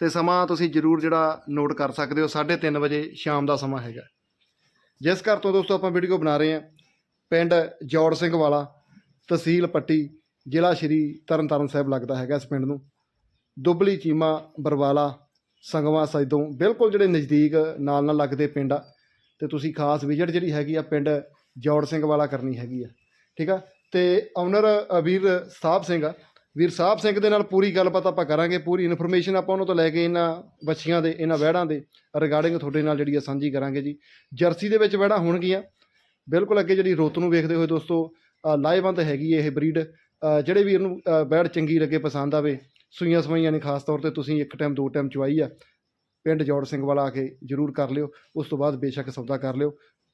ਤੇ ਸਮਾਂ ਤੁਸੀਂ ਜਰੂਰ ਜਿਹੜਾ ਨੋਟ ਕਰ ਸਕਦੇ ਹੋ 3:30 ਵਜੇ ਸ਼ਾਮ ਦਾ ਸਮਾਂ ਹੈਗਾ। ਜਿਸ ਘਰ ਤੋਂ ਦੋਸਤੋ ਆਪਾਂ ਵੀਡੀਓ ਬਣਾ ਰਹੇ ਹਾਂ, ਪਿੰਡ ਜੋੜ ਸਿੰਘ ਵਾਲਾ, ਤਹਿਸੀਲ ਪੱਟੀ, ਜ਼ਿਲ੍ਹਾ ਸ਼੍ਰੀ ਤਰਨਤਾਰਨ ਸਾਹਿਬ ਲੱਗਦਾ ਹੈਗਾ ਇਸ ਪਿੰਡ ਨੂੰ। ਦੁੱਬਲੀ, ਚੀਮਾ, ਬਰਵਾਲਾ, ਸੰਗਵਾ ਸੈਦੋਂ ਬਿਲਕੁਲ ਜਿਹੜੇ ਨਜ਼ਦੀਕ ਨਾਲ ਨਾਲ ਲੱਗਦੇ ਪਿੰਡ ਆ। ਤੇ ਤੁਸੀਂ ਖਾਸ ਵਿਜ਼ਿਟ ਜਿਹੜੀ ਹੈਗੀ ਆ ਪਿੰਡ ਜੋੜ ਸਿੰਘ ਵਾਲਾ ਕਰਨੀ ਹੈਗੀ ਆ, ਠੀਕ ਆ? ਤੇ ਓਨਰ ਵੀਰ ਸਾਹਿਬ ਸਿੰਘ ਆ ਵੀਰ ਸਾਹਿਬ ਸਿੰਘ ਦੇ ਨਾਲ ਪੂਰੀ ਗੱਲਬਾਤ ਆਪਾਂ ਕਰਾਂਗੇ ਪੂਰੀ ਇਨਫੋਰਮੇਸ਼ਨ ਆਪਾਂ ਉਹਨਾਂ ਤੋਂ ਲੈ ਕੇ ਇਹਨਾਂ ਬੱਚੀਆਂ ਦੇ ਇਹਨਾਂ ਵਹਿੜਾਂ ਦੇ ਰਿਗਾਰਡਿੰਗ ਤੁਹਾਡੇ ਨਾਲ ਜਿਹੜੀ ਆ ਸਾਂਝੀ ਕਰਾਂਗੇ ਜੀ। ਜਰਸੀ ਦੇ ਵਿੱਚ ਵਹਿੜਾਂ ਹੋਣਗੀਆਂ। ਬਿਲਕੁਲ ਅੱਗੇ ਜਿਹੜੀ ਰੁੱਤ ਨੂੰ ਵੇਖਦੇ ਹੋਏ ਦੋਸਤੋ ਲਾਹੇਵੰਦ ਹੈਗੀ ਇਹ ਬਰੀਡ। ਜਿਹੜੇ ਵੀਰ ਨੂੰ ਅ, ਵਹਿੜ ਚੰਗੀ ਲੱਗੇ ਪਸੰਦ ਆਵੇ ਸੂਈਆਂ ਸਵਾਈਆਂ ਨੇ ਖਾਸ ਤੌਰ ਤੇ ਤੁਸੀਂ ਇੱਕ ਟਾਈਮ ਦੋ ਟਾਈਮ ਚਵਾਈ ਆ। ਪਿੰਡ ਜੋੜ ਸਿੰਘ ਵਾਲਾ ਆ ਕੇ ਜਰੂਰ ਕਰ ਲਿਓ। ਉਸ ਤੋਂ ਬਾਅਦ ਬੇਸ਼ੱਕ ਸੌਦਾ ਕਰ ਲਿਓ।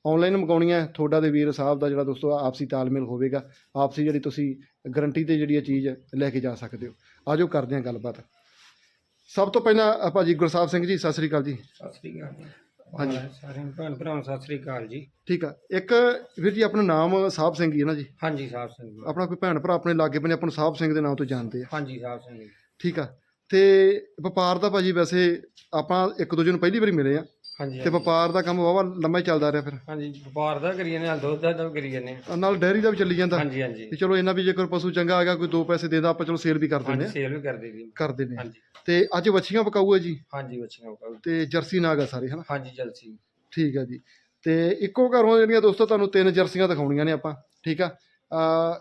ਆਨਲਾਈਨ ਮੰਗਾਉਣੀਆਂ ਤੁਹਾਡਾ ਦੇ ਵੀਰ ਸਾਹਿਬ ਦਾ ਜਿਹੜਾ ਦੋਸਤੋ ਆਪਸੀ ਤਾਲਮੇਲ ਹੋਵੇਗਾ। ਆਪਸੀ ਜਿਹੜੀ ਤੁਸੀਂ ਗਰੰਟੀ ਤੇ ਜਿਹੜੀ ਇਹ ਚੀਜ਼ ਲੈ ਕੇ ਜਾ ਸਕਦੇ ਹੋ। ਆਜੋ ਕਰਦੇ ਹਾਂ ਗੱਲਬਾਤ। ਸਭ ਤੋਂ ਪਹਿਲਾਂ ਆਪਾਂ ਜੀ ਗੁਰਸਾਹਿਬ ਸਿੰਘ ਜੀ ਸਤਿ ਸ੍ਰੀ ਅਕਾਲ ਜੀ। ਸਤਿ ਸ੍ਰੀ ਅਕਾਲ ਜੀ। ਹਾਂਜੀ। ਸਾਰਿਆਂ ਨੂੰ ਭੈਣ ਭਰਾਵਾਂ ਨੂੰ ਸਤਿ ਸ੍ਰੀ ਅਕਾਲ ਜੀ। ਠੀਕ ਆ। ਇੱਕ ਵੀਰ ਜੀ ਆਪਣਾ ਨਾਮ ਸਾਹਿਬ ਸਿੰਘ ਹੀ ਹੈ ਨਾ ਜੀ? ਹਾਂਜੀ ਸਾਹਿਬ ਸਿੰਘ ਜੀ। ਆਪਣਾ ਕੋਈ ਭੈਣ ਭਰਾ ਆਪਣੇ ਲਾਗੇ ਬੰਨੇ ਆਪਾਂ ਨੂੰ ਸਾਹਿਬ ਸਿੰਘ ਦੇ ਨਾਮ ਤੋਂ ਜਾਣਦੇ ਆ। ਹਾਂਜੀ ਸਾਹਿਬ ਸਿੰਘ ਜੀ। ਠੀਕ ਆ। ਤੇ ਵਪਾਰ ਦਾ ਭਾਜੀ ਵੈਸੇ ਆਪਾਂ ਇੱਕ ਦੂਜੇ ਨੂੰ ਪਹਿਲੀ ਵਾਰੀ ਮਿਲੇ ਆ। ਹਾਂਜੀ ਤੇ ਵਪਾਰ ਦਾ ਕੰਮ ਵਾਵਾ ਲੰਮਾ ਹੀ ਚੱਲਦਾ ਰਿਹਾ ਫਿਰ। ਹਾਂਜੀ ਵਪਾਰ ਦਾ ਕਰੀ ਜਾਂਦੇ ਨਾਲ ਦੁੱਧ ਦਾ ਵੀ ਕਰੀ ਜਾਂਦੇ ਹਾਂ। ਨਾਲ ਡੈਰੀ ਦਾ ਵੀ ਚੱਲੀ ਜਾਂਦਾ। ਹਾਂਜੀ ਹਾਂਜੀ। ਤੇ ਚਲੋ ਇਹਨਾਂ ਵੀ ਜੇਕਰ ਪਸ਼ੂ ਚੰਗਾ ਆ ਗਿਆ ਕੋਈ ਦੋ ਪੈਸੇ ਦੇਦਾ ਆਪਾਂ ਚਲੋ ਸੇਲ ਵੀ ਕਰ ਦਿੰਦੇ ਹਾਂਜੀ ਆ। ਸੇਲ ਵੀ ਕਰਦੇ ਜੀ। ਕਰ ਦਿੰਦੇ ਆ ਹਾਂਜੀ। ਤੇ ਅੱਜ ਵੱਛੀਆਂ ਪਕਾਊ ਹੈ ਜੀ? ਹਾਂਜੀ ਬੱਚੀਆਂ ਕੋਲ ਤੇ ਜਰਸੀ ਨਾਗ ਆ ਸਾਰੇ ਹਨਾ? ਹਾਂਜੀ ਜਲਸੀ ਠੀਕ ਆ ਜੀ। ਤੇ ਇੱਕੋ ਘਰੋਂ ਜਿਹੜੀਆਂ ਦੋਸਤੋ ਤੁਹਾਨੂੰ ਤਿੰਨ ਜਰਸੀਆਂ ਦਿਖਾਉਣੀਆਂ ਨੇ ਆਪਾਂ ਠੀਕ ਆ? ਆ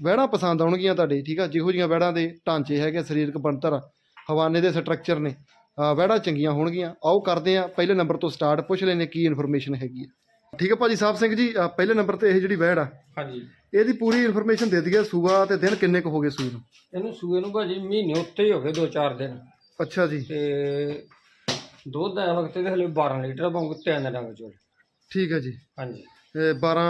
ਵਹਿੜਾਂ ਪਸੰਦ ਆਉਣਗੀਆਂ ਤੁਹਾਡੇ ਠੀਕ ਆ? ਜਿਹੋ ਜੀਆਂ ਵਹਿੜਾਂ ਦੇ ਢਾਂਚੇ ਹੈਗੇ ਸਰੀਰਕ ਬਣਤਰ ਹਵਾਨੇ ਦੇ ਸਟਰਕਚਰ ਨੇ। ਆ ਵਹਿੜਾਂ ਚੰਗੀਆਂ ਹੋਣਗੀਆਂ। ਆਓ ਕਰਦੇ ਆ ਪਹਿਲੇ ਨੰਬਰ ਤੋਂ ਸਟਾਰਟ ਪੁੱਛ ਲੈਨੇ ਕੀ ਇਨਫੋਰਮੇਸ਼ਨ ਹੈਗੀ ਆ ਠੀਕ ਆ ਭਾਜੀ ਸਾਹਿਬ ਸਿੰਘ ਜੀ ਪਹਿਲੇ ਨੰਬਰ ਤੇ ਇਹ ਜਿਹੜੀ ਵਹਿੜ ਆ ਹਾਂਜੀ। ਇਹਦੀ ਪੂਰੀ ਇਨਫੋਰਮੇਸ਼ਨ ਦੇ ਦਈਏ ਸੂਆ ਤੇ ਦਿਨ ਕਿੰਨੇ ਕੁ ਹੋ ਗਏ ਸੂਈ ਨੂੰ? ਇਹਨੂੰ ਸੂਏ ਨੂੰ ਭਾਜੀ ਮਹੀਨੇ ਉੱਤੇ ਹੀ ਹੋ ਗਏ 2-4 ਦਿਨ। ਅੱਛਾ ਜੀ। ਤੇ ਦੁੱਧ ਦਾ ਵਕਤ ਤੇ ਹਲੇ 12 ਲੀਟਰ ਪਾਉਂਗੇ ਤਿੰਨ ਡੰਗ ਚੋਲ ਠੀਕ ਹੈ ਜੀ। ਹਾਂਜੀ। ਇਹ 12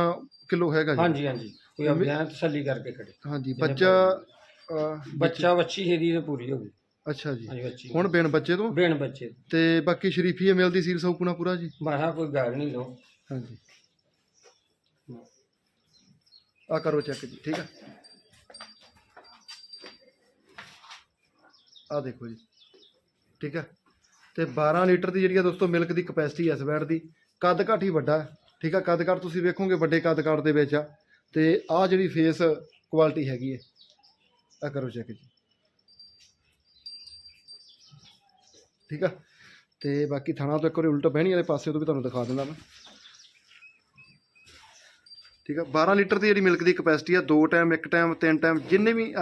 ਕਿਲੋ ਹੈਗਾ ਜੀ। ਹਾਂਜੀ ਹਾਂਜੀ। ਕੋਈ ਅਭਿਆਨ ਤਸੱਲੀ ਕਰਕੇ ਖੜੇ। ਹਾਂਜੀ ਬੱਚਾ ਬੱਚਾ ਵੱਛੀ ਇਹਦੀ ਤੇ ਪੂਰੀ ਹੋ ਗਈ। ਅੱਛਾ ਜੀ। ਹਾਂਜੀ ਬੱਚੀ। ਹੁਣ ਬਿਨ ਬੱਚੇ ਤੋਂ? ਬੇਣ ਬੱਚੇ ਤੇ। ਬਾਕੀ ਸ਼ਰੀਫੀ ਐਮਐਲ ਦੀ ਸੀਲ ਸੌਕੂਣਾ ਪੂਰਾ ਜੀ? ਕਿਹਾ ਕੋਈ ਗੱਲ ਨਹੀਂ ਲੋ ਹਾਂਜੀ। ਆ ਕਰੋ ਚੈੱਕ ਜੀ ਠੀਕ ਆ? ਆ ਦੇਖੋ ਜੀ ਠੀਕ ਆ? ਤੇ 12 ਲੀਟਰ ਦੀ ਜਿਹੜੀ ਆ ਦੋਸਤੋ ਮਿਲਕ ਦੀ ਕਪੈਸਿਟੀ ਇਸ ਵੈਟ ਦੀ ਕੱਦ ਕਾਠ ਹੀ ਵੱਡਾ ਹੈ, ਠੀਕ ਆ? ਕੱਦ ਕਾਠ ਤੁਸੀਂ ਵੇਖੋਗੇ ਵੱਡੇ ਕੱਦ ਕਾਠ ਦੇ ਵਿੱਚ ਆ। ਤੇ ਆ ਜਿਹੜੀ ਫੇਸ ਕੁਆਲਿਟੀ ਹੈਗੀ ਹੈ ਆ ਕਰੋ ਚੈੱਕ ਜੀ। ਠੀਕ ਆ? ਤੇ ਬਾਕੀ ਥਾਣਾ ਤੋਂ ਇੱਕ ਵਾਰੀ ਉਲਟ ਬਹਿਣੀ ਵਾਲੇ ਪਾਸੇ ਤੋਂ ਵੀ ਤੁਹਾਨੂੰ ਦਿਖਾ ਦਿੰਦਾ ਮੈਂ। ਠੀਕ ਆ? 12 ਲੀਟਰ ਦੀ ਜਿਹੜੀ ਮਿਲਕ ਦੀ ਕਪੈਸਿਟੀ ਆ, ਦੋ ਟਾਈਮ, ਇੱਕ ਟਾਈਮ, ਤਿੰਨ ਟਾਈਮ, ਜਿੰਨੇ ਵੀ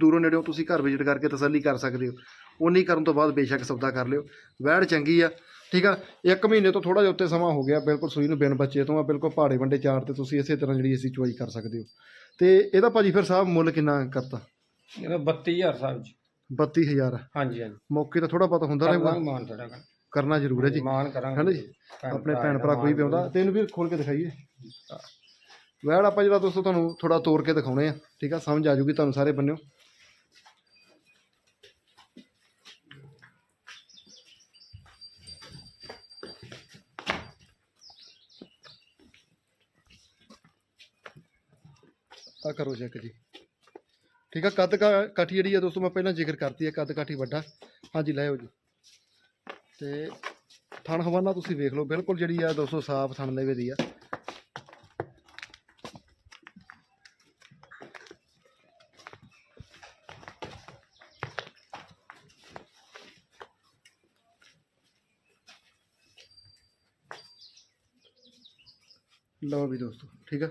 ਦੂਰੋਂ ਨੇੜਿਓਂ ਤੁਸੀਂ ਘਰ ਵਿਜ਼ਿਟ ਕਰਕੇ ਤਸੱਲੀ ਕਰ ਸਕਦੇ ਹੋ ਉਨੀ ਕਰਨ ਤੋਂ ਬਾਅਦ ਬੇਸ਼ੱਕ ਸੌਦਾ ਕਰ ਲਿਓ। ਵੈੜ ਚੰਗੀ ਆ। ਠੀਕ ਆ? ਇੱਕ ਮਹੀਨੇ ਤੋਂ ਥੋੜਾ ਜਿਹਾ ਉੱਤੇ ਸਮਾਂ ਹੋ ਗਿਆ, ਬਿਲਕੁਲ ਸੂਈ ਨੂੰ ਬਿਨ ਬੱਚੇ ਤੋਂ ਆ, ਬਿਲਕੁਲ ਪਹਾੜੇ ਵੰਡੇ ਚਾਰ ਤੇ ਤੁਸੀਂ ਇਸੇ ਤਰ੍ਹਾਂ ਜਿਹੜੀ ਅਸੀਂ ਚੁਆਈ ਕਰ ਸਕਦੇ ਹੋ। ਤੇ ਇਹਦਾ ਭਾਜੀ ਫਿਰ ਸਾਹਿਬ ਮੁੱਲ ਕਿੰਨਾ ਕਰਤਾ? ਇਹਦਾ 32000 ਸਾਹਿਬ ਜੀ 32000 ਹਾਂਜੀ ਹਾਂਜੀ। ਮੌਕੇ ਤਾਂ ਥੋੜਾ ਬਹੁਤਾ ਹੁੰਦਾ ਰਹੇਗਾ ਕਰਾਂਗੇ ਮਾਨ ਕਰ। ਕਰਨਾ ਜ਼ਰੂਰ ਹੈ ਜੀ। ਮਾਨ ਕਰਾਂਗੇ ਹੈ ਨਾ ਜੀ? ਆਪਣੇ ਭੈਣ ਭਰਾ ਕੋਈ ਵੀ ਆਉਂਦਾ ਤੇ ਇਹਨੂੰ ਵੀ ਖੋਲ ਕੇ ਦਿਖਾਈਏ। ਵੈੜ ਆਪਾਂ ਜਿਹੜਾ ਦੋਸਤੋ ਤੁਹਾਨੂੰ ਥੋੜਾ ਤੋੜ ਕੇ ਦਿਖਾਉਣੇ ਆ ਠੀਕ ਆ? ਸਮਝ ਆ ਜੂਗੀ ਤੁਹਾਨੂੰ ਸਾਰੇ ਬੰਨਿਓ। ਆ ਕਰੋ ਚੈੱਕ ਜੀ। ਠੀਕ ਆ, ਕੱਦ ਕਾ- ਕਾਠੀ ਜਿਹੜੀ ਆ ਦੋਸਤੋ ਮੈਂ ਪਹਿਲਾਂ ਜ਼ਿਕਰ ਕਰਤੀ ਆ, ਕੱਦ ਕਾਠੀ ਵੱਡਾ। ਹਾਂਜੀ, ਲੈ ਆਓ ਜੀ। ਤੇ ਥਣ ਹਵਾਨਾ ਤੁਸੀਂ ਵੇਖ ਲਓ, ਬਿਲਕੁਲ ਜਿਹੜੀ ਆ ਦੋਸਤੋ ਸਾਫ਼ ਥਣ ਲੈਵੇ ਦੀ ਆ। ਲਓ ਵੀ ਦੋਸਤੋ, ਠੀਕ ਆ।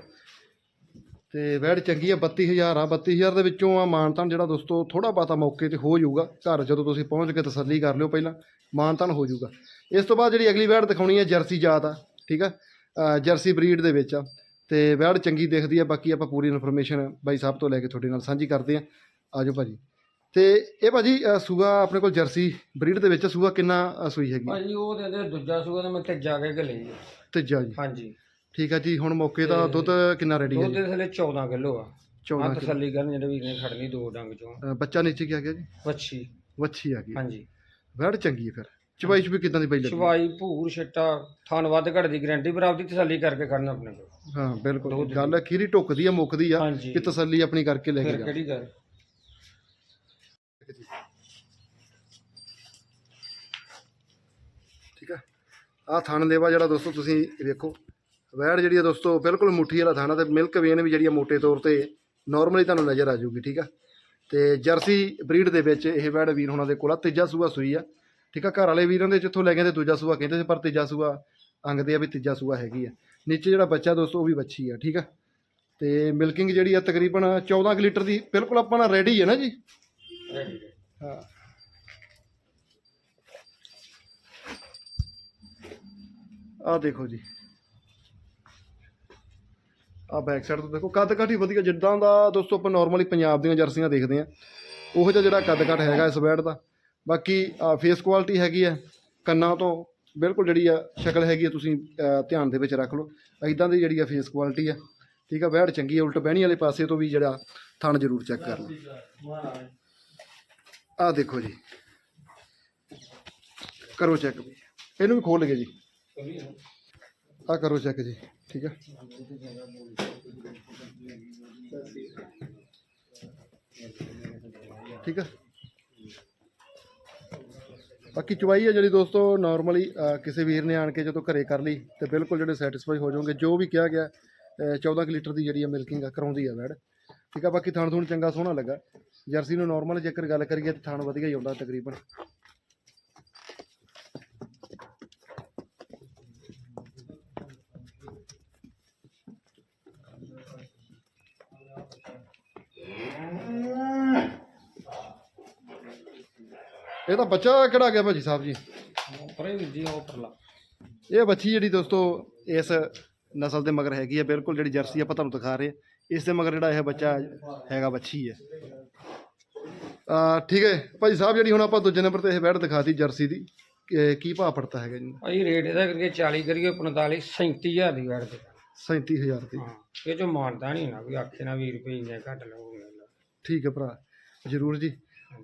ਤੇ ਵੈੜ ਚੰਗੀ ਆ 32000 ਆ। 32000 ਦੇ ਵਿੱਚੋਂ ਆ ਮਾਨਤਾਨ ਜਿਹੜਾ ਦੋਸਤੋ ਥੋੜਾ ਬਾਤਾ ਮੌਕੇ ਤੇ ਹੋ ਜਾਊਗਾ। ਘਰ ਜਦੋਂ ਤੁਸੀਂ ਪਹੁੰਚ ਕੇ ਤਸੱਲੀ ਕਰ ਲਿਓ ਪਹਿਲਾਂ ਮਾਨਤਾਨ ਹੋ ਜਾਊਗਾ। ਇਸ ਤੋਂ ਬਾਅਦ ਜਿਹੜੀ ਅਗਲੀ ਵੈੜ ਦਿਖਾਉਣੀ ਹੈ ਜਰਸੀ ਜਾਤ ਆ ਠੀਕ ਆ? ਜਰਸੀ ਬਰੀਡ ਦੇ ਵਿੱਚ ਆ। ਤੇ ਵੈੜ ਚੰਗੀ ਦਿਖਦੀ ਆ ਬਾਕੀ ਆਪਾਂ ਪੂਰੀ ਇਨਫੋਰਮੇਸ਼ਨ ਬਾਈ ਸਾਹਿਬ ਤੋਂ ਲੈ ਕੇ ਤੁਹਾਡੇ ਨਾਲ ਸਾਂਝੀ ਕਰਦੇ ਆ। ਆਜੋ ਭਾਜੀ। ਤੇ ਇਹ ਭਾਜੀ ਸੂਆ ਆਪਣੇ ਕੋਲ ਜਰਸੀ ਬਰੀਡ ਦੇ ਵਿੱਚ ਸੂਆ ਕਿੰਨਾ ਸੂਈ ਹੈਗੀ ਭਾਜੀ ਉਹ ਇਹਦੇ ਦੂਜਾ ਸੂਆ ਤੇ ਮੈਂ ਤੇ ਜਾ ਕੇ ਜੀ ਤੀਜਾ ਜੀ। ਹਾਂਜੀ। ਠੀਕ ਹੈ ਜੀ ਹੁਣ ਮੌਕੇ ਦਾ ਦੁੱਧ ਕਿੰਨਾ ਰੈਡੀ ਹੈ ਦੁੱਧ ਜੀ? ਦੇ ਥੱਲੇ 14 ਕਿਲੋ ਆ। 14 ਆ ਤਸੱਲੀ ਕਰਨ ਜਿਹੜੇ ਵੀਰ ਨੇ ਖੜਨੀ ਦੋ ਡੰਗ ਚੋਂ। ਅ, ਬੱਚਾ ਨੀਚੇ ਕੀ ਆ ਗਿਆ ਜੀ? ਵੱਛੀ। ਵੱਛੀ ਆ ਗਈ। ਹਾਂਜੀ। ਵੈੜ ਚੰਗੀ ਹੈ ਫਿਰ। ਚਵਾਈ ਚ ਵੀ ਕਿਦਾਂ ਦੀ ਪਈ ਲੱਗੀ? ਸ਼ਵਾਈ ਭੂਰ ਛਿੱਟਾ ਥਣ ਵੱਧ ਘੜ ਦੀ ਗਾਰੰਟੀ ਪਰ ਆਪਦੀ ਤਸੱਲੀ ਕਰਕੇ ਖੜਨਾ ਆਪਣੇ ਕੋਲ। ਹਾਂ ਬਿਲਕੁਲ ਗੱਲ ਖੀਰੀ ਟੁੱਕਦੀ ਆ ਮੁੱਕਦੀ ਆ ਹਾਂਜੀ। ਕਿ ਤਸੱਲੀ ਆਪਣੀ ਕਰਕੇ ਲੈ ਕੇ ਫਿਰ ਜਾ। ਕਿਹੜੀ ਗੱਲ? ਠੀਕ ਆ। ਆ ਥਣ ਲੇਵਾ ਜਿਹੜਾ ਦੋਸਤੋ ਤੁਸੀਂ ਵੇਖੋ। ਵੈੜ ਜਿਹੜੀ ਆ ਦੋਸਤੋ, ਬਿਲਕੁਲ ਮੁੱਠੀ ਵਾਲਾ ਥਾਣਾ ਤੇ ਮਿਲਕ ਵੇਨ ਵੀ ਜਿਹੜੀ ਆ ਮੋਟੇ ਤੌਰ ਤੇ ਨਾਰਮਲੀ ਤੁਹਾਨੂੰ ਨਜ਼ਰ ਆ ਜਾਊਗੀ, ਠੀਕ ਆ? ਤੇ ਜਰਸੀ ਬਰੀਡ ਦੇ ਵਿੱਚ ਇਹ ਵੈੜ ਵੀਰ ਉਹਨਾਂ ਦੇ ਕੋਲ ਆ, ਤੀਜਾ ਸੂਆ ਸੂਈ ਆ, ਠੀਕ ਆ? ਘਰ ਵਾਲੇ ਵੀਰਾਂ ਦੇ ਜਿੱਥੋਂ ਲੈ ਗਏ ਤੇ ਦੂਜਾ ਸੂਆ, ਕਹਿੰਦੇ ਸੀ ਪਰ ਤੀਜਾ ਸੂਆ ਅੰਗਦੇ ਆ ਵੀ ਤੀਜਾ ਸੂਆ ਹੈਗੀ ਆ। ਨੀਚੇ ਜਿਹੜਾ ਬੱਚਾ ਦੋਸਤੋ, ਉਹ ਵੀ ਬੱਚੀ ਆ, ਠੀਕ ਆ? ਤੇ ਮਿਲਕਿੰਗ ਜਿਹੜੀ ਆ ਤਕਰੀਬਨ 14 ਕੁ ਲੀਟਰ ਦੀ, ਬਿਲਕੁਲ ਆਪਾਂ ਨਾਲ ਰੈਡੀ ਹੈ ਨਾ ਜੀ? ਹਾਂ। ਆ ਦੇਖੋ ਜੀ। ਆ ਬੈਕ ਸਾਈਡ ਤੋਂ ਦੇਖੋ ਕੱਦ ਕਾਠ ਹੀ ਵਧੀਆ, ਜਿੱਦਾਂ ਦਾ ਦੋਸਤੋ ਆਪਾਂ ਨਾਰਮਲੀ ਪੰਜਾਬ ਦੀਆਂ ਜਰਸੀਆਂ ਦੇਖਦੇ ਆ ਉਹੋ ਜਿਹਾ ਜਿਹੜਾ ਕੱਦ ਕਾਠ ਹੈਗਾ ਇਸ ਬੈਟ ਦਾ। ਬਾਕੀ ਫੇਸ ਕੁਆਲਿਟੀ ਹੈਗੀ ਹੈ ਕੰਨਾਂ ਤੋਂ ਬਿਲਕੁਲ ਜਿਹੜੀ ਆ ਸ਼ਕਲ ਹੈਗੀ ਆ, ਤੁਸੀਂ ਧਿਆਨ ਦੇ ਵਿੱਚ ਰੱਖ ਲਓ। ਇਦਾਂ ਦੀ ਜਿਹੜੀ ਆ ਫੇਸ ਕੁਆਲਿਟੀ ਆ, ਠੀਕ ਆ ਬੈਡ ਚੰਗੀ ਆ, ਉਲਟ ਬਹਿਣੀ ਵਾਲੇ ਪਾਸੇ ਤੋਂ ਵੀ ਜਿਹੜਾ ਥਣ ਜ਼ਰੂਰ ਚੈੱਕ ਕਰ ਲਓ। ਆ ਦੇਖੋ ਜੀ, ਕਰੋ ਚੈੱਕ ਇਹਨੂੰ ਵੀ ਖੋਲ ਲਗੇ ਜੀ। ਆ ਕਰੋ ਚੈੱਕ ਜੀ ਠੀਕ ਆ। ਠੀਕ ਆ। ਬਾਕੀ ਚਵਾਈ ਹੈ ਜਿਹੜੀ ਦੋਸਤੋ ਨਾਰਮਲੀ ਕਿਸੇ ਵੀਰ ਨੇ ਆਣ ਕੇ ਜਦੋਂ ਘਰੇ ਕਰ ਲਈ ਤੇ ਬਿਲਕੁਲ ਜਿਹੜੇ ਸੈਟੀਸਫਾਈ ਹੋ ਜਾਓਗੇ ਜੋ ਵੀ ਕਿਹਾ ਗਿਆ ਅ, 14 ਕੁ ਲੀਟਰ ਦੀ ਜਿਹੜੀ ਆ ਮਿਲਕਿੰਗ ਆ ਕਰਾਉਂਦੀ ਆ ਵੈੜ ਠੀਕ ਆ ਬਾਕੀ ਥਣ ਥੁਣ ਚੰਗਾ ਸੋਹਣਾ ਲੱਗਾ। ਜਰਸੀ ਨੂੰ ਨਾਰਮਲ ਜੇਕਰ ਗੱਲ ਕਰੀਏ ਤਾਂ ਥਣ ਵਧੀਆ ਹੀ ਆਉਂਦਾ ਤਕਰੀਬਨ। ਇਹ ਤਾਂ ਬੱਚਾ ਕਿਹੜਾ ਗਿਆ ਭਾਜੀ ਸਾਹਿਬ ਜੀ? ਪਰੇ ਵੀਰ ਜੀ ਉਹ ਪਰਲਾ ਇਹ ਬੱਚੀ ਜਿਹੜੀ ਦੋਸਤੋ ਇਸ ਨਸਲ ਦੇ ਮਗਰ ਹੈਗੀ ਹੈ ਬਿਲਕੁਲ ਜਿਹੜੀ ਜਰਸੀ ਆਪਾਂ ਤੁਹਾਨੂੰ ਦਿਖਾ ਰਹੇ। ਇਸ ਦੇ ਮਗਰ ਜਿਹੜਾ ਇਹ ਬੱਚਾ ਹੈਗਾ ਬੱਚੀ ਹੈ। ਆ ਠੀਕ ਹੈ। ਭਾਜੀ ਸਾਹਿਬ ਜਿਹੜੀ ਹੁਣ ਆਪਾਂ ਦੂਜੇ ਨੰਬਰ ਤੇ ਇਹ ਬੈਡ ਦਿਖਾਤੀ ਜਰਸੀ ਦੀ ਕੀ ਭਾਅ ਪੜਤਾ ਹੈਗਾ ਜੀ? ਭਾਈ ਰੇਟ ਇਹਦਾ ਕਰਕੇ 40 ਕਰੀਏ 45 37000 ਦੀ ਵੜ ਦੇ 37000 ਦੀ। ਇਹ ਜੋ ਮਾਨਦਾ ਨਹੀਂ ਨਾ ਵੀ ਆਖੇ ਨਾ 20 ਰੁਪਏ ਇੰਨੇ ਘੱਟ ਲਓਗੇ ਠੀਕ ਹੈ ਭਰਾ ਜ਼ਰੂਰ ਜੀ।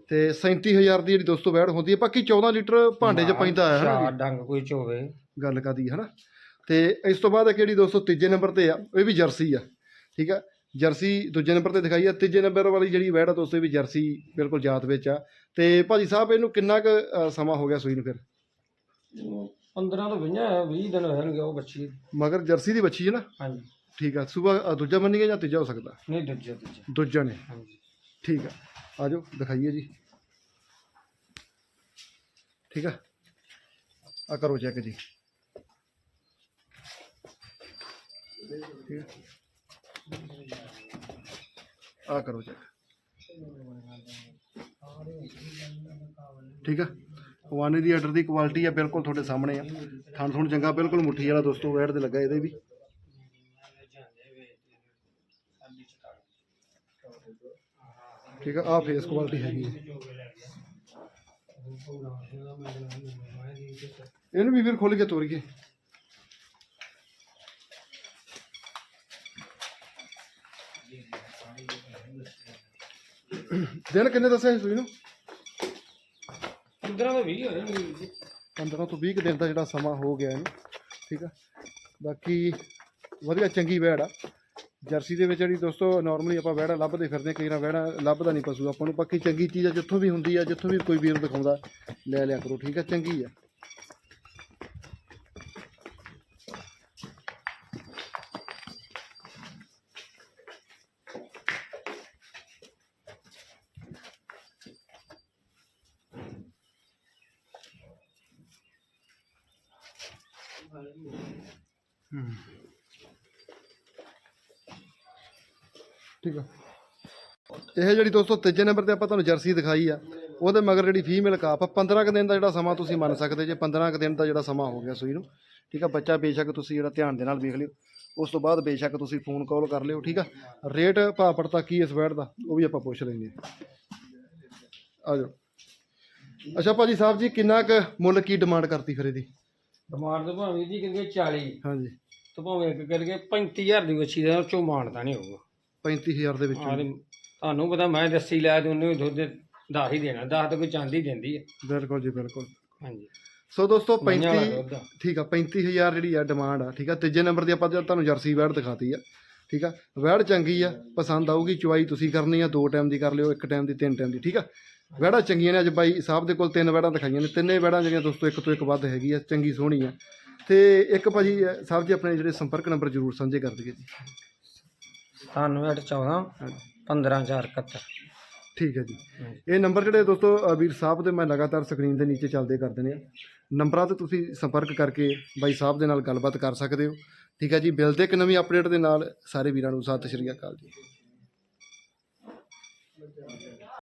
ਤੇ 37000 ਦੀ ਜਿਹੜੀ ਦੋਸਤੋ ਬੈਡ ਹੁੰਦੀ ਹੈ ਬਾਕੀ 14 ਲੀਟਰ ਭਾਂਡੇ 'ਚ ਪੈਂਦਾ ਹੈ ਹਨਾ ਚਾਰ ਡੰਗ ਕੋਈ ਚੋਵੇ ਗੱਲ ਕਾਦੀ ਹਨਾ? ਤੇ ਇਸ ਤੋਂ ਬਾਅਦ ਕਿਹੜੀ ਦੋਸਤੋ ਤੀਜੇ ਨੰਬਰ ਤੇ ਆ ਇਹ ਵੀ ਜਰਸੀ ਆ ਠੀਕ ਆ? ਜਰਸੀ ਦੂਜੇ ਨੰਬਰ ਤੇ ਦਿਖਾਈ ਆ ਤੀਜੇ ਨੰਬਰ ਵਾਲੀ ਜਿਹੜੀ ਵੈੜ ਆ ਦੋਸਤੋ ਇਹ ਵੀ ਜਰਸੀ ਬਿਲਕੁਲ ਜਾਤ ਵਿੱਚ ਆ। ਤੇ ਭਾਜੀ ਸਾਹਿਬ ਇਹਨੂੰ ਕਿੰਨਾ ਕੁ ਅ, ਸਮਾਂ ਹੋ ਗਿਆ ਸੂਈ ਨੂੰ ਫਿਰ? 15 ਤੋਂ 20 20 ਦਿਨ ਹੋਣਗੇ ਉਹ ਬੱਚੀ। ਮਗਰ ਜਰਸੀ ਦੀ ਬੱਚੀ ਹੈ ਨਾ? ਹਾਂਜੀ। ਠੀਕ ਆ ਸੂਬਾ ਦੂਜਾ ਮੰਨੀਏ ਜਾਂ ਤੀਜਾ ਹੋ ਸਕਦਾ? ਨਹੀਂ ਦੂਜੇ ਦੂਜੇ ਦੂਜਾ ਨੇ। ਹਾਂਜੀ। ਠੀਕ ਆ। ਆ ਜਾਓ ਦਿਖਾਈਏ ਜੀ। ਠੀਕ ਆ? ਆ ਕਰੋ ਚੈੱਕ ਜੀ। ਠੀਕ ਆ ਆ ਕਰੋ ਚੈੱਕ ਠੀਕ ਆ? ਵਾਨੇ ਦੀ ਆਰਡਰ ਦੀ ਕੁਆਲਿਟੀ ਆ, ਬਿਲਕੁਲ ਤੁਹਾਡੇ ਸਾਹਮਣੇ ਆ। ਥਣ ਥਣ ਚੰਗਾ, ਬਿਲਕੁਲ ਮੁੱਠੀ ਵਾਲਾ ਦੋਸਤੋ ਵੈਟ ਦੇ ਲੱਗਾ ਇਹਦੇ ਵੀ। ਠੀਕ ਆ ਆ ਫੇਸ ਕੁਆਲਿਟੀ ਹੈਗੀ ਹੈ ਇਹਨੂੰ ਵੀ ਫਿਰ ਖੋਲ ਕੇ ਤੋਰੀਏ। ਦਿਨ ਕਿੰਨੇ ਦੱਸਿਆ ਸੀ ਸੂਈ ਨੂੰ? 15 ਤੋਂ 20 ਹੋਣਗੇ ਵੀਰ ਜੀ 15 ਤੋਂ 20 ਕੁ ਦਿਨ ਦਾ ਜਿਹੜਾ ਸਮਾਂ ਹੋ ਗਿਆ ਇਹਨੂੰ ਠੀਕ ਆ। ਬਾਕੀ ਵਧੀਆ ਚੰਗੀ ਵੈੜ ਆ। ਜਰਸੀ ਦੇ ਵਿੱਚ ਜਿਹੜੀ ਦੋਸਤੋ ਨਾਰਮਲੀ ਆਪਾਂ ਵੈੜਾ ਲੱਭਦੇ ਫਿਰਦੇ ਕਈ ਵਾਰ ਵੈੜਾ ਲੱਭਦਾ ਨਹੀਂ ਪਸ਼ੂ, ਆਪਾਂ ਨੂੰ ਬਾਕੀ ਚੰਗੀ ਚੀਜ਼ ਆ, ਜਿੱਥੋਂ ਵੀ ਹੁੰਦੀ ਆ, ਜਿੱਥੋਂ ਵੀ ਕੋਈ ਵੀਰ ਦਿਖਾਉਂਦਾ, ਲੈ ਲਿਆ ਕਰੋ, ਠੀਕ ਆ, ਚੰਗੀ ਆ। ਹੂੰ। ਠੀਕ ਆ। ਇਹ ਜਿਹੜੀ ਦੋਸਤੋ ਤੀਜੇ ਨੰਬਰ ਤੇ ਆਪਾਂ ਤੁਹਾਨੂੰ ਜਰਸੀ ਦਿਖਾਈ ਆ ਉਹਦੇ ਮਗਰ ਜਿਹੜੀ ਫੀਮੇਲ ਕਾਪ ਆ 15 ਕੁ ਦਿਨ ਦਾ ਜਿਹੜਾ ਸਮਾਂ ਤੁਸੀਂ ਮੰਨ ਸਕਦੇ ਜੇ 15 ਕੁ ਦਿਨ ਦਾ ਜਿਹੜਾ ਸਮਾਂ ਹੋ ਗਿਆ ਸੂਈ ਨੂੰ ਠੀਕ ਆ। ਬੱਚਾ ਬੇਸ਼ੱਕ ਤੁਸੀਂ ਜਿਹੜਾ ਧਿਆਨ ਦੇ ਨਾਲ ਵੇਖ ਲਿਓ ਉਸ ਤੋਂ ਬਾਅਦ ਬੇਸ਼ੱਕ ਤੁਸੀਂ ਫੋਨ ਕਾਲ ਕਰ ਲਿਓ ਠੀਕ ਆ। ਰੇਟ ਭਾਅ ਪੜਤਾ ਕੀ ਇਸ ਵੈਟ ਦਾ ਉਹ ਵੀ ਆਪਾਂ ਪੁੱਛ ਲੈਂਗੇ ਆ ਜਾਓ। ਅੱਛਾ ਭਾਜੀ ਸਾਹਿਬ ਜੀ ਕਿੰਨਾ ਕੁ ਮੁੱਲ ਕੀ ਡਿਮਾਂਡ ਕਰਤੀ ਫਿਰ ਇਹਦੀ? ਡਿਮਾਂਡ ਤਾਂ ਭਾਵੇਂ ਜੀ ਕਹਿੰਦੇ 40 ਹਾਂਜੀ। ਤੇ ਭਾਵੇਂ ਇੱਕ ਕਰਕੇ 35000 ਦੀ ਵੱਛੀ ਦਾ ਚੋਂ ਮਾਣਦਾ ਨਹੀਂ ਹੋਊਗਾ। 35000 ਦੇ ਵਿੱਚ ਤੇ ਤੁਹਾਨੂੰ ਪਤਾ ਮੈਂ ਦੱਸੀ ਲੈ ਤੇ ਉਹਨੇ ਦੁੱਧ 10 ਹੀ ਦੇਣਾ 10 ਤਾਂ ਕੋਈ ਚਾਂਦੀ ਦਿੰਦੀ ਹੈ ਬਿਲਕੁਲ ਜੀ ਬਿਲਕੁਲ। ਹਾਂਜੀ। ਸੋ ਦੋਸਤੋ ਮਈਆਂ ਵਾਲਾ 35 ਦੁੱਧ ਆ। ਠੀਕ ਆ 35000 ਜਿਹੜੀ ਆ ਡਿਮਾਂਡ ਆ ਠੀਕ ਆ। ਤੀਜੇ ਨੰਬਰ ਦੀ ਆਪਾਂ ਤੁਹਾਨੂੰ ਜਰਸੀ ਵੈੜ ਦਿਖਾਤੀ ਆ ਠੀਕ ਆ। ਵੈੜ ਚੰਗੀ ਆ ਪਸੰਦ ਆਊਗੀ ਚੁਆਈ ਤੁਸੀਂ ਕਰਨੀ ਆ ਦੋ ਟਾਈਮ ਦੀ ਕਰ ਲਿਓ ਇੱਕ ਟਾਈਮ ਦੀ ਤਿੰਨ ਟਾਈਮ ਦੀ ਠੀਕ ਆ। ਵੈੜਾਂ ਚੰਗੀਆਂ ਨੇ ਅੱਜ ਬਾਈ ਸਾਹਿਬ ਦੇ ਕੋਲ ਤਿੰਨ ਵੈੜਾਂ ਦਿਖਾਈਆਂ ਨੇ। ਤਿੰਨੇ ਵੈੜਾਂ ਜਿਹੜੀਆਂ ਦੋਸਤੋ ਇੱਕ ਤੋਂ ਇੱਕ ਵੱਧ ਹੈਗੀ ਆ ਚੰਗੀ ਸੋਹਣੀ ਆ। ਤੇ ਇੱਕ ਭਾਜੀ ਸਾਹਿਬ ਜੀ ਆਪਣੇ ਜਿਹੜੇ ਸੰਪਰਕ ਨੰਬਰ ਜ਼ਰੂਰ ਸਾਂਝੇ ਕਰ ਦਈਏ ਜੀ। 97 14 15 4 71 ਠੀਕ ਹੈ ਜੀ। ਇਹ ਨੰਬਰ ਜਿਹੜੇ ਦੋਸਤੋ ਅ, ਵੀਰ ਸਾਹਿਬ ਦੇ ਮੈਂ ਲਗਾਤਾਰ ਸਕਰੀਨ ਦੇ ਨੀਚੇ ਚੱਲਦੇ ਕਰ ਦਿੰਦੇ ਆ ਨੰਬਰਾਂ ਤੇ ਤੁਸੀਂ ਸੰਪਰਕ ਕਰਕੇ ਬਾਈ ਸਾਹਿਬ ਦੇ ਨਾਲ ਗੱਲਬਾਤ ਕਰ ਸਕਦੇ ਹੋ। ਠੀਕ ਹੈ ਜੀ। ਮਿਲਦੇ ਇੱਕ ਨਵੀਂ ਅਪਡੇਟ ਦੇ ਨਾਲ ਸਾਰੇ ਵੀਰਾਂ ਨੂੰ ਸਤਿ ਸ਼੍ਰੀ ਅਕਾਲ ਜੀ।